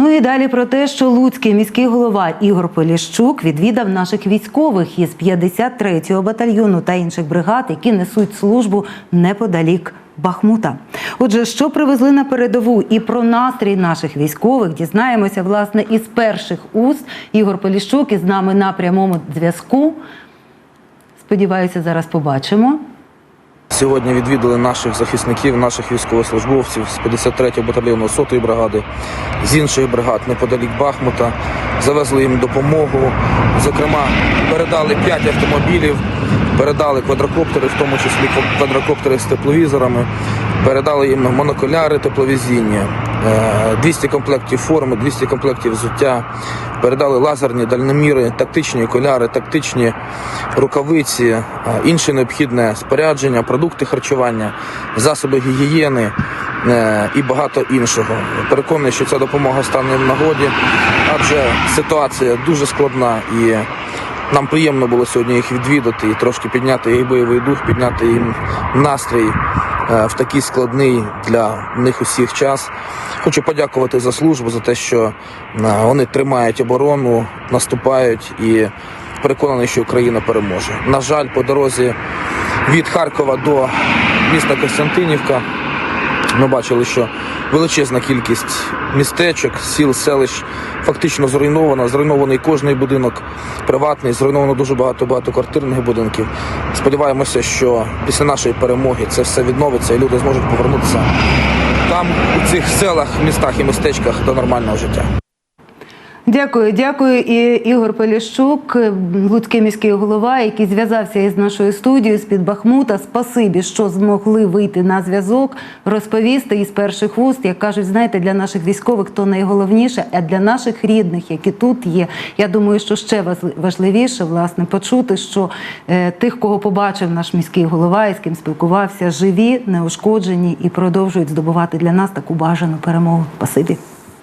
Ну і далі про те, що Луцький міський голова Ігор Поліщук відвідав наших військових із 53-го батальйону та інших бригад, які несуть службу неподалік. Бахмута. Отже, що привезли на передову і про настрій наших військових дізнаємося власне із перших уст. Ігор Поліщук із нами на прямому зв'язку. Сподіваюся, зараз побачимо. Сьогодні відвідали наших захисників, наших військовослужбовців з 53-го батальйону 100-ї бригади, з інших бригад неподалік Бахмута. Завезли їм допомогу. Зокрема, передали 5 автомобілів, передали квадрокоптери, в тому числі квадрокоптери з тепловізорами, передали їм монокуляри тепловізійні, 200 комплектів форми, 200 комплектів взуття, передали лазерні дальноміри, тактичні окуляри, тактичні рукавиці, е, інше необхідне спорядження, продукти харчування, засоби гігієни е, і багато іншого. Переконаний, що ця допомога стане в нагоді, адже ситуація дуже складна і нам приємно було сьогодні їх відвідати і трошки підняти їх бойовий дух, підняти їм настрій е, в такий складний для них усіх час. Хочу подякувати за службу, за те, що е, вони тримають оборону, наступають і переконаний, що Україна переможе. На жаль, по дорозі від Харкова до міста Костянтинівка ми бачили, що величезна кількість містечок, сіл, селищ фактично зруйнована. Зруйнований кожний будинок приватний, зруйновано дуже багато багатоквартирних будинків. Сподіваємося, що після нашої перемоги це все відновиться і люди зможуть повернутися там, у цих селах, містах і містечках до нормального життя. Дякую, дякую. І Ігор Поліщук, Луцький міський голова, який зв'язався із нашою студією з під Бахмута. Спасибі, що змогли вийти на зв'язок, розповісти із перших вуст. Як кажуть, знаєте, для наших військових то найголовніше, а для наших рідних, які тут є. Я думаю, що ще важливіше власне почути, що е, тих, кого побачив наш міський голова, і з ким спілкувався, живі, неушкоджені і продовжують здобувати для нас таку бажану перемогу. Спасибі.